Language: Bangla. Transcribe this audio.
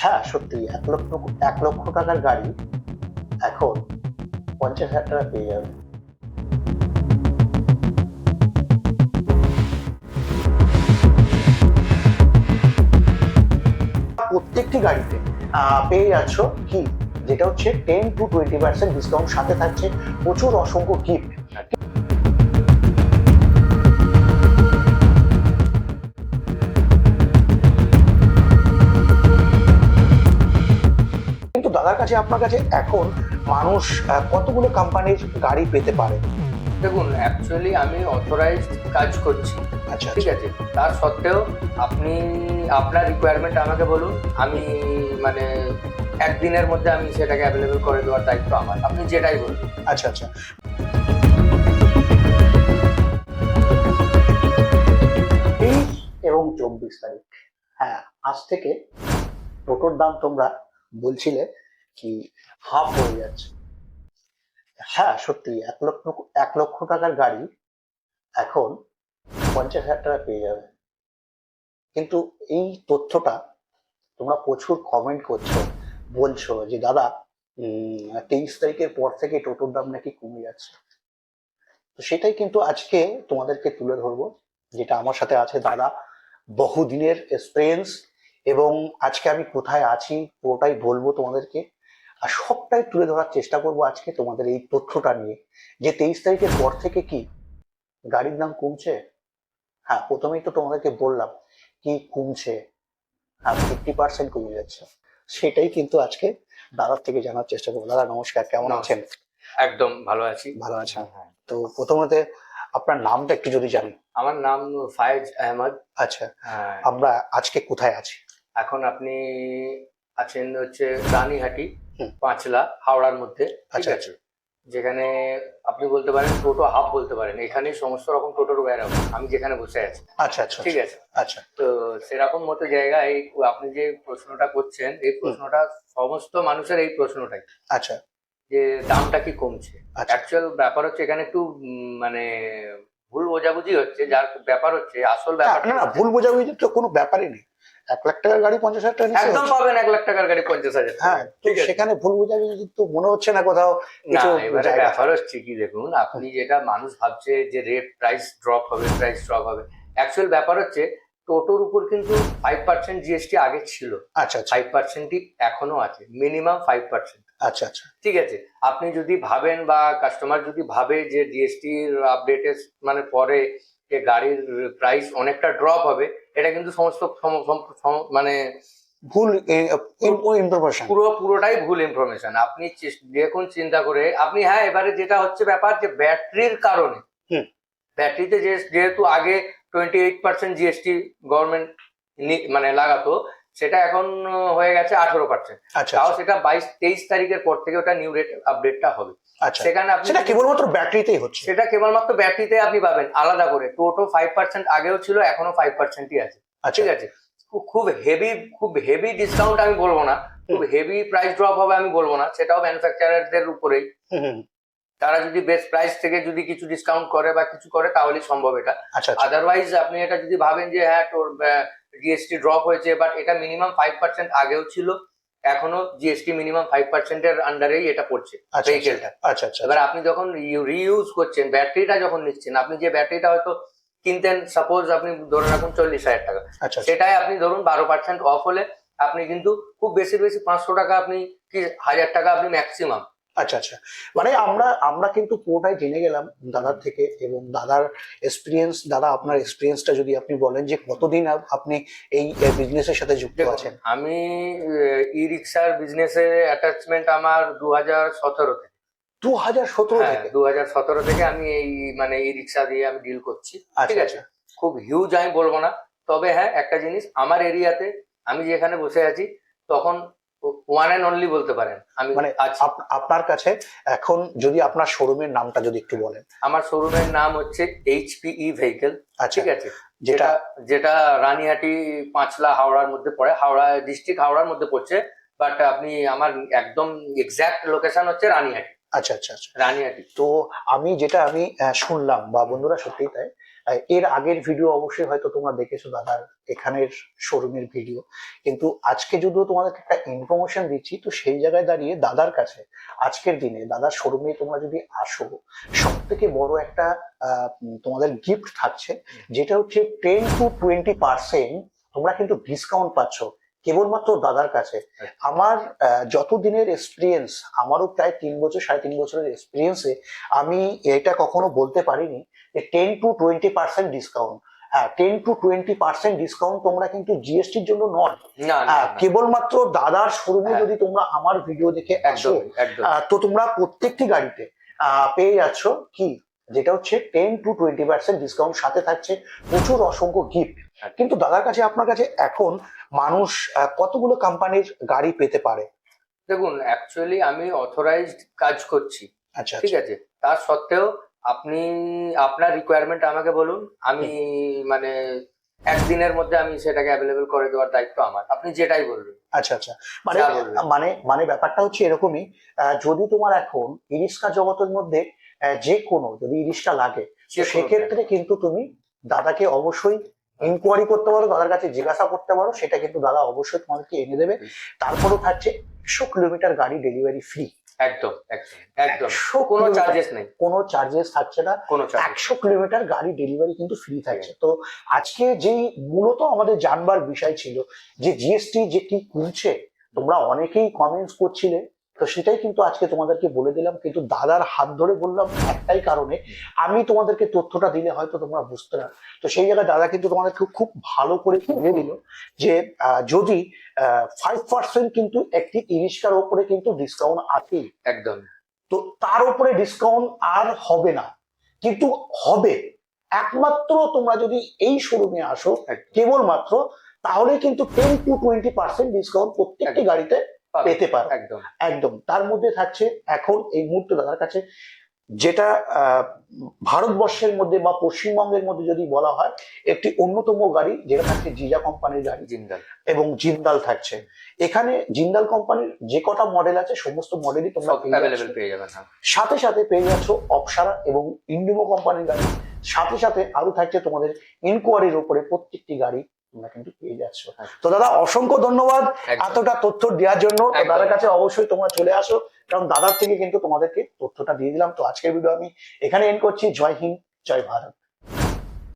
হ্যাঁ সত্যি, এক লক্ষ এক লক্ষ টাকার গাড়ি এখন পঞ্চাশ হাজার টাকা পেয়ে যাবে। প্রত্যেকটি গাড়িতে পেয়ে যাচ্ছ কি? যেটা হচ্ছে ten to twenty percent discount সাথে থাকছে প্রচুর অসংখ্য গিফট দাদার কাছে আপনার কাছে এখন মানুষ আহ, কতগুলো কোম্পানির গাড়ি পেতে পারে? দেখুন অ্যাকচুয়ালি আমি অথরাইজ কাজ করছি আচ্ছা ঠিক আছে? তার সত্ত্বেও আপনি আপনার রিকোয়ারমেন্ট আমাকে বলুন আমি মানে একদিনের মধ্যে আমি সেটাকে অ্যাভেলেবেল করে দেওয়ার দায়িত্ব আমার। আপনি যেটাই বলুন। আচ্ছা আচ্ছা। তেইশ এবং চব্বিশ তারিখ। হ্যাঁ আজ থেকে টোটোর দাম তোমরা বলছিলে কি হাফ হয়ে যাচ্ছে। হ্যাঁ সত্যি, এক লক্ষ এক লক্ষ টাকার গাড়ি এখন পঞ্চাশ হাজার টাকা পেয়ে যাবে। কিন্তু এই তথ্যটা তোমরা প্রচুর কমেন্ট করছ, বলছো যে, দাদা তেইশ তারিখের পর থেকে টোটোর দাম নাকি কমে যাচ্ছে। তো সেটাই কিন্তু আজকে তোমাদেরকে তুলে ধরবো, যেটা আমার সাথে আছে দাদা, বহুদিনের এক্সপিরিয়েন্স এবং আজকে আমি কোথায় আছি, পুরোটাই বলব তোমাদেরকে। আর সবটাই তুলে ধরার চেষ্টা করব আজকে তোমাদের এই তথ্যটা নিয়ে। যে তেইশ তারিখের পর থেকে কি গাড়ির দাম কমছে? হ্যাঁ প্রথমেই তো তোমাদেরকে বললাম কি কমছে। হ্যাঁ ফিফটি পার্সেন্ট কমে যাচ্ছে। সেটাই কিন্তু আজকে দাদার থেকে জানার চেষ্টা করব। দাদা নমস্কার। কেমন আছেন? একদম ভালো আছি। ভালো আছেন। তো প্রথমত আপনার নামটা একটু যদি জানি। আমার নাম ফায়েজ আহমদ। আচ্ছা। হ্যাঁ, আমরা আজকে কোথায় আছি? এখন আপনি আছেন হচ্ছে রানীহাটি। পাঁচলা হাওড়ার মধ্যে ঠিক আচ্ছা, আছে? যেখানে আপনি বলতে পারেন টোটো হাব বলতে পারেন এখানে সমস্ত রকম টোটোর ওয়্যার আমি যেখানে বসে আছি। আচ্ছা আচ্ছা ঠিক আছে? আচ্ছা। তো সেরকম মতো জায়গায় এই আপনি যে প্রশ্নটা করছেন এই প্রশ্নটা সমস্ত মানুষের এই প্রশ্নটাই। আচ্ছা। যে দামটা কি কমছে? আচ্ছা। অ্যাকচুয়াল ব্যাপার হচ্ছে এখানে একটু মানে ভুল বোঝাবুঝি হচ্ছে যার ব্যাপার হচ্ছে আসল ব্যাপার না ভুল বোঝাবুঝি তো কোনো ব্যাপারই নেই। এক লাখ টাকার গাড়ি পঞ্চাশ হাজার টাকা একদম পাবেন এক লাখ টাকার গাড়ি পঞ্চাশ হাজার হ্যাঁ ঠিক সেখানে ভুল বোঝাবুঝি তো মনে হচ্ছে না কোথাও কিছু এবারে ব্যাপার হচ্ছে কি দেখুন আপনি যেটা মানুষ ভাবছে যে রেট প্রাইস ড্রপ হবে প্রাইস ড্রপ হবে অ্যাকচুয়াল ব্যাপার হচ্ছে টোটোর উপর কিন্তু ফাইভ পার্সেন্ট জিএসটি আগে ছিল। আচ্ছা আচ্ছা। ফাইভ পার্সেন্টই এখনও আছে মিনিমাম ফাইভ পার্সেন্ট আচ্ছা আচ্ছা। ঠিক আছে আপনি যদি ভাবেন বা কাস্টমার যদি ভাবে যে জিএসটির আপডেটের মানে পরে যে গাড়ির প্রাইস অনেকটা ড্রপ হবে এটা কিন্তু সমস্ত সম- সম- সম- মানে ভুল ইনফরমেশন পুরো পুরোটাই ভুল ইনফরমেশন আপনি দেখুন চিন্তা করে আপনি হ্যাঁ এবারে যেটা হচ্ছে ব্যাপার যে ব্যাটারির কারণে। ব্যাটারিতে যেহেতু আগে twenty eight percent GST government মানে লাগাতো সেটা এখন হয়ে গেছে আঠারো পার্সেন্ট আচ্ছা তাও আচ্ছা, সেটা বাইশ তেইশ তারিখের পর থেকে ওটা নিউ রেট আপডেটটা হবে। আচ্ছা। সেখানে আপনি সেটা কেবলমাত্র ব্যাটারিতেই হচ্ছে। সেটা কেবলমাত্র ব্যাটারিতে আপনি পাবেন আলাদা করে। টোটো ফাইভ পার্সেন্ট আগেও ছিল এখনও ফাইভ পার্সেন্টই আছে। ঠিক আছে? খুব হেভি খুব হেভি ডিসকাউন্ট আমি বলব না। খুব হেভি প্রাইস ড্রপ হবে আমি বলব না। সেটাও ম্যানুফ্যাকচারারদের উপরেই। তারা যদি বেস্ট প্রাইস থেকে যদি কিছু ডিসকাউন্ট করে বা কিছু করে তাহলেই সম্ভব এটা। আচ্ছা আচ্ছা। আদারওয়াইজ আপনি এটা যদি ভাবেন যে হ্যাঁ তোর জিএসটি ড্রপ হয়েছে বাট এটা মিনিমাম ফাইভ পার্সেন্ট আগেও ছিল এখনও জিএসটি মিনিমাম ফাইভ পার্সেন্টের আন্ডারেই এটা পড়ছে আচ্ছা ভেহিকেলটা আচ্ছা আচ্ছা এবার আপনি যখন রিইউজ করছেন ব্যাটারিটা যখন নিচ্ছেন আপনি যে ব্যাটারিটা হয়তো কিনতেন সাপোজ আপনি ধরে রাখুন চল্লিশ হাজার টাকা আচ্ছা আচ্ছা। সেটাই আপনি ধরুন বারো পার্সেন্ট অফ হলে আপনি কিন্তু খুব বেশি বেশি পাঁচশো টাকা আপনি কি হাজার টাকা আপনি ম্যাক্সিমাম আচ্ছা আচ্ছা। মানে আমরা আমরা কিন্তু পুরোটাই জেনে গেলাম দাদার থেকে এবং দাদার এক্সপিরিয়েন্স দাদা আপনার এক্সপিরিয়েন্সটা যদি আপনি বলেন যে কতদিন আপনি এই বিজনেসের সাথে যুক্ত আছেন? আমি ই রিক্সার বিজনেসে অ্যাটাচমেন্ট আমার দু হাজার সতেরো থেকে। দু হাজার সতেরো হ্যাঁ থেকে? দু হাজার সতেরো থেকে আমি এই মানে ই রিক্সা দিয়ে আমি ডিল করছি আচ্ছা ঠিক আচ্ছা আছে? খুব হিউজ আমি বলব না। তবে হ্যাঁ একটা জিনিস আমার এরিয়াতে আমি যেখানে বসে আছি তখন ওয়ান অ্যান্ড অনলি বলতে পারেন। আমি মানে আপনার কাছে এখন যদি আপনার শোরুমের নামটা যদি একটু বলেন। আমার শোরুমের নাম হচ্ছে এইচপিই ভেহিকেল আচ্ছা। ঠিক আছে? যেটা যেটা রানীহাটি পাঁচলা হাওড়ার মধ্যে পড়ে। হাওড়া ডিস্ট্রিক্ট হাওড়ার মধ্যে পড়ছে। বাট আপনি আমার একদম এক্সাক্ট লোকেশন হচ্ছে রানীহাটি। আচ্ছা আচ্ছা আচ্ছা। রানীহাটি। তো আমি যেটা আমি শুনলাম বা বন্ধুরা সত্যিই তাই এর আগের ভিডিও অবশ্যই হয়তো তোমরা দেখেছ দাদার এখানের শোরুমের ভিডিও কিন্তু আজকে যদিও তোমাদেরকে একটা ইনফরমেশন দিচ্ছি তো সেই জায়গায় দাঁড়িয়ে দাদার কাছে আজকের দিনে দাদার শোরুমে তোমরা যদি আসো সব থেকে বড় একটা তোমাদের গিফট থাকছে যেটা হচ্ছে টেন টু টোয়েন্টি পার্সেন্ট তোমরা কিন্তু ডিসকাউন্ট পাচ্ছ কেবলমাত্র দাদার কাছে। আমার আহ, যত দিনের এক্সপিরিয়েন্স আমারও প্রায় তিন বছর সাড়ে তিন বছরের এক্সপিরিয়েন্সে আমি এটা কখনো বলতে পারিনি ten to twenty percent discount হ্যাঁ ten to twenty percent discount তোমরা কিন্তু জিএসটির জন্য নয়। হ্যাঁ, কেবলমাত্র দাদার শোরুমে হ্যাঁ। যদি তোমরা আমার ভিডিও দেখে আসো তো তোমরা প্রত্যেকটি গাড়িতে পেয়ে যাচ্ছ কি? যেটা হচ্ছে ten to twenty percent discount সাথে থাকছে প্রচুর অসংখ্য গিফট কিন্তু দাদার কাছে আপনার কাছে এখন মানুষ কতগুলো কোম্পানির গাড়ি পেতে পারে? দেখুন অ্যাকচুয়ালি আমি অথরাইজড কাজ করছি। আচ্ছা ঠিক আছে? তার সত্ত্বেও আপনি আপনার রিকোয়ারমেন্ট আমাকে বলুন। আমি মানে একদিনের মধ্যে আমি সেটাকে অ্যাভেলেবেল করে দেওয়ার দায়িত্ব আমার। আপনি যেটাই বলবেন। আচ্ছা আচ্ছা। মানে মানে মানে ব্যাপারটা হচ্ছে এরকমই যদি তোমার এখন ইরিস্কা জগতের মধ্যে যে কোনো যদি ইরিস্কা লাগে সেক্ষেত্রে কিন্তু তুমি দাদাকে অবশ্যই ইনকোয়ারি করতে পারো দাদার কাছে জিজ্ঞাসা করতে পারো সেটা কিন্তু দাদা অবশ্যই তোমাদেরকে এনে দেবে। তারপরেও থাকছে একশো কিলোমিটার গাড়ি ডেলিভারি ফ্রি একদম একদম একদম। কোনো চার্জেস নেই। কোনো চার্জেস থাকছে না। কোনো একশো কিলোমিটার গাড়ি ডেলিভারি কিন্তু ফ্রি থাকছে। তো আজকে যেই মূলত আমাদের জানবার বিষয় ছিল যে জিএসটি যে কি কমছে তোমরা অনেকেই কমেন্টস করছিলে তো সেটাই কিন্তু আজকে তোমাদেরকে বলে দিলাম কিন্তু দাদার হাত ধরে বললাম একটাই কারণে আমি তোমাদেরকে তথ্যটা দিলে হয়তো তোমরা বুঝতে না তো সেই জায়গায় দাদা কিন্তু তোমাদেরকে খুব ভালো করে বলে দিল যে যদি ফাইভ পার্সেন্ট কিন্তু একটি ইরিস্কার ওপরে কিন্তু ডিসকাউন্ট আছেই একদম। তো তার উপরে ডিসকাউন্ট আর হবে না। কিন্তু হবে। একমাত্র তোমরা যদি এই শোরুমে আসো কেবলমাত্র তাহলে কিন্তু ten to twenty percent discount প্রত্যেকটি গাড়িতে। পেতে পারো। একদম। একদম। তার মধ্যে থাকছে এখন এই মুহূর্তে দাদার কাছে যেটা ভারতবর্ষের মধ্যে বা পশ্চিমবঙ্গের মধ্যে যদি বলা হয় একটি অন্যতম গাড়ি যেটা থাকছে জিজা কোম্পানির গাড়ি জিন্দাল। এবং জিন্দাল থাকছে। এখানে জিন্দাল কোম্পানির যে কটা মডেল আছে সমস্ত মডেলই তোমরা পেয়ে যাবেন হ্যাঁ। সাথে সাথে পেয়ে যাচ্ছ অপসারা এবং ইন্ডিগো কোম্পানির গাড়ি। সাথে সাথে আরও থাকছে তোমাদের ইনকোয়ারির উপরে প্রত্যেকটি গাড়ি তোমরা কিন্তু পেয়ে যাচ্ছ। হ্যাঁ। তো দাদা অসংখ্য ধন্যবাদ এতটা তথ্য দেওয়ার জন্য। দাদার কাছে অবশ্যই তোমরা চলে আসো কারণ দাদার থেকে কিন্তু তোমাদেরকে তথ্যটা দিয়ে দিলাম। তো আজকের ভিডিও আমি এখানে এন্ড করছি। জয় হিন্দ জয় ভারত।